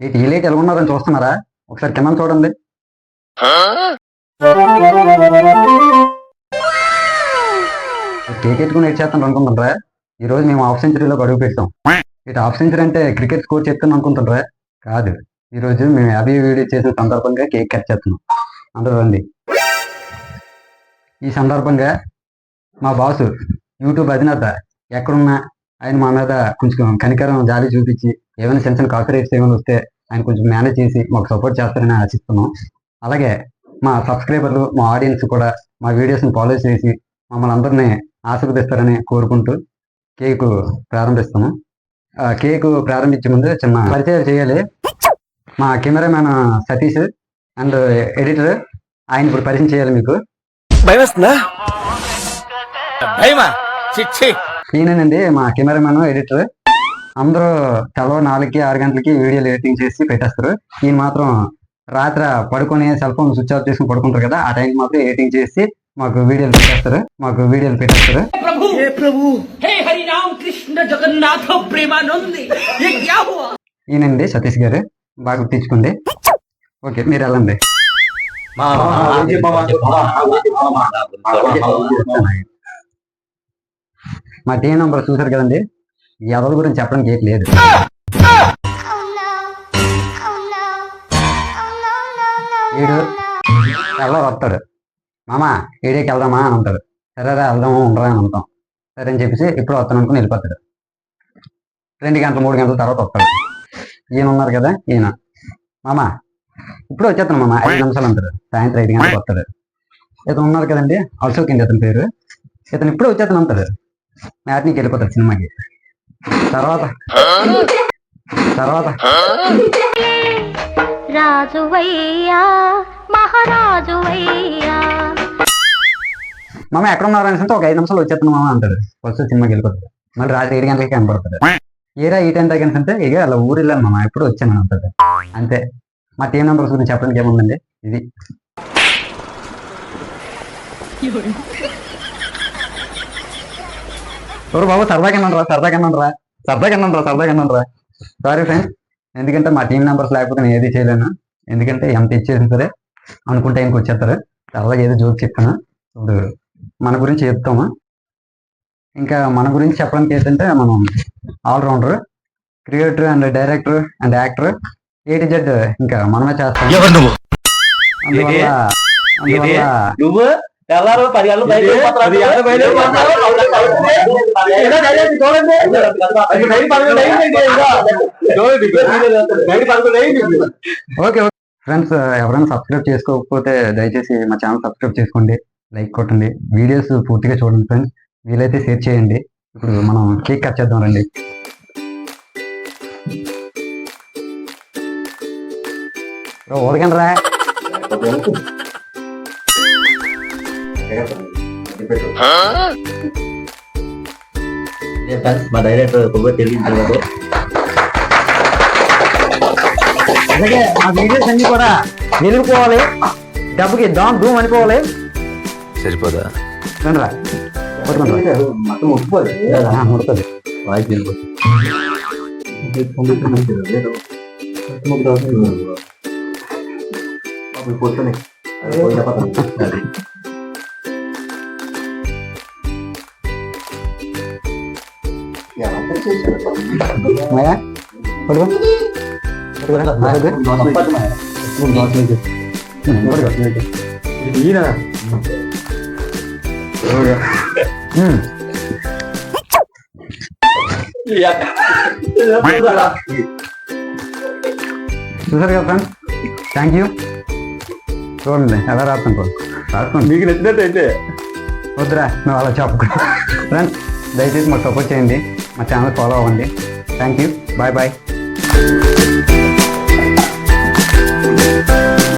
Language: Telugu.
ఈ టీలేట్ ఎలా ఉన్నారని చూస్తున్నారా? ఒకసారి కింద చూడండి. కేక్ ఎత్తుకుని చేస్తాను అనుకుంటుంటారా ఈ రోజు మేము హాఫ్ సెంచరీలో గడువు పెట్టాం. ఇటు హాఫ్ సెంచరీ అంటే క్రికెట్ స్కోర్ చెప్తాను అనుకుంటుంటారా కాదు. ఈ రోజు మేము యాభై వీడియో చేసిన సందర్భంగా కేక్ కట్ చేస్తున్నాం. అందరూ రండి. ఈ సందర్భంగా మా బాసు యూట్యూబ్ అధినేత ఎక్కడున్నా ఆయన మా మీద కొంచెం కనికరం జాలి చూపించి ఏమైనా చిన్న చిన్న కాపీరైట్స్ ఏమైనా వస్తే ఆయన కొంచెం మేనేజ్ చేసి మాకు సపోర్ట్ చేస్తారని ఆశిస్తున్నాం. అలాగే మా సబ్స్క్రైబర్లు మా ఆడియన్స్ కూడా మా వీడియోస్ని ఫాలో చేసి మమ్మల్ని అందరినీ ఆశీర్వదిస్తారని కోరుకుంటూ కేక్ ప్రారంభిస్తాము ఆ, కేక్ ప్రారంభించే ముందు చిన్న పరిచయం చేయాలి. మా కెమెరామ్యాన్ సతీష్ అండ్ ఎడిటర్ ఆయన ఇప్పుడు పరిచయం చేయాలి మీకు. భయం వస్తుందా భయమా చిచ్చి ఈయనండి మా కెమెరామెన్ ఎడిటర్ అందరూ తెలవ నాలుగుకి ఆరు గంటలకి వీడియోలు ఎడిటింగ్ చేసి పెట్టేస్తారు. ఈయన మాత్రం రాత్రి పడుకొని సెల్ ఫోన్ స్విచ్ ఆఫ్ చేసుకుని పడుకుంటారు కదా ఆ టైంకి మాత్రం ఎడిటింగ్ చేసి మాకు వీడియోలు పెట్టేస్తారు. మాకు వీడియోలు పెట్టేస్తారు. ప్రభు! ఈయనండి సతీష్ గారు. బాగా గుర్తించుకోండి. ఓకే మీరు వెళ్ళండి. మా టీ నంబర్ చూసారు కదండి. ఎవరి గురించి చెప్పడం కేక్ లేదు. వీడు ఎవరో వస్తాడు. మామా ఏడేకి వెళ్దామా? అని అంటాడు. సరేరా వెళ్దాము ఉండరా అని అంటాం. సరే అని చెప్పేసి ఇప్పుడు వస్తాను అనుకుని వెళ్ళిపోతాడు. రెండు గంటలు మూడు గంటల తర్వాత వస్తాడు. ఈయన ఉన్నారు కదా ఈయన. మామా ఇప్పుడు వచ్చేస్తాను మామ ఐదు నిమిషాలు అంటాడు. సాయంత్రం ఐదు గంటలకు వస్తాడు. ఇతను ఉన్నారు కదండి అశోక్ అతని పేరు. ఇతను ఇప్పుడు వచ్చేస్తాను అంటాడు. మ్యాట్నీకి వెళ్ళిపోతాడు సినిమాకి. తర్వాత. తర్వాత. రాజువయ్యా మహారాజువయ్యా. మామ ఎక్కడ ఉన్నారు అనేసి ఒక ఐదు నిమిషాలు వచ్చేస్తాను మామ అంటాడు. ఫస్ట్ సినిమాకి వెళ్ళిపోతాడు. మళ్ళీ రాత్రి ఏడు గంటలకి కనపడతాడు ఏరా ఈ టైం దగ్గర అంటే ఇక అలా ఊరు వెళ్ళాను మామ ఎప్పుడు వచ్చాను అంటాడు. అంతే. మా టీం నెంబర్స్ గురించి చెప్పడానికి ఏముందండి? ఇది. ఎవరు బాబు సరదాగా రా సరదాగా రా సరదాగా రా సరదాగా రా సారీ ఫ్రెండ్స్ ఎందుకంటే మా టీం నెంబర్స్ లేకపోతే నేను ఏది చేయలేను. ఎందుకంటే ఎంత ఇచ్చేసిన సరే అనుకుంటే ఆయనకు వచ్చేస్తారు. సరదాగా ఏదో జోక్ చెప్పాను ఇప్పుడు మన గురించి చెప్తాము? ఇంకా మన గురించి చెప్పడానికి ఏంటంటే మనం allrounder creator and director and actor A to Z ఇంకా మనమే చేస్తాం. అందువల్ల అందువల్ల నువ్వు? తెల్లారు పది గంటలు. ఓకే ఫ్రెండ్స్ ఎవరైనా సబ్స్క్రైబ్ చేసుకోకపోతే దయచేసి మా ఛానల్ సబ్స్క్రైబ్ చేసుకోండి లైక్ కొట్టండి వీడియోస్ పూర్తిగా చూడండి ఫ్రెండ్స్ వీలైతే షేర్ చేయండి ఇప్పుడు మనం కేక్ కట్ చేద్దాం రండి ఊరకండి రా మా డైరెక్టర్ కొబ్బరి తెలియదు అలాగే ఆ వీడియోస్ అన్ని కూడా నిలిపిపోవాలి డబ్బుకి దాం ధూమ్ అనిపోవాలి సరిపోదా రండి రా పట్టుకోండి రా. మొత్తం ఒప్పుకోదు ఆ, ముడుతుంది వాయిస్ వెళ్ళిపోతుంది కూర్చొని మాయా? పడుకో. చూసారు కదా ఫ్రెండ్స్? థ్యాంక్ యూ చూడండి ఎలా రాస్తాను రాసుకోండి మీకు నచ్చినట్టు అయితే. వద్దురా నువ్వు అలా చెప్పకు. ఫ్రెండ్స్ దయచేసి మాకు సపోర్ట్ చేయండి. మా ఛానల్ ఫాలో అవ్వండి. Thank you bye bye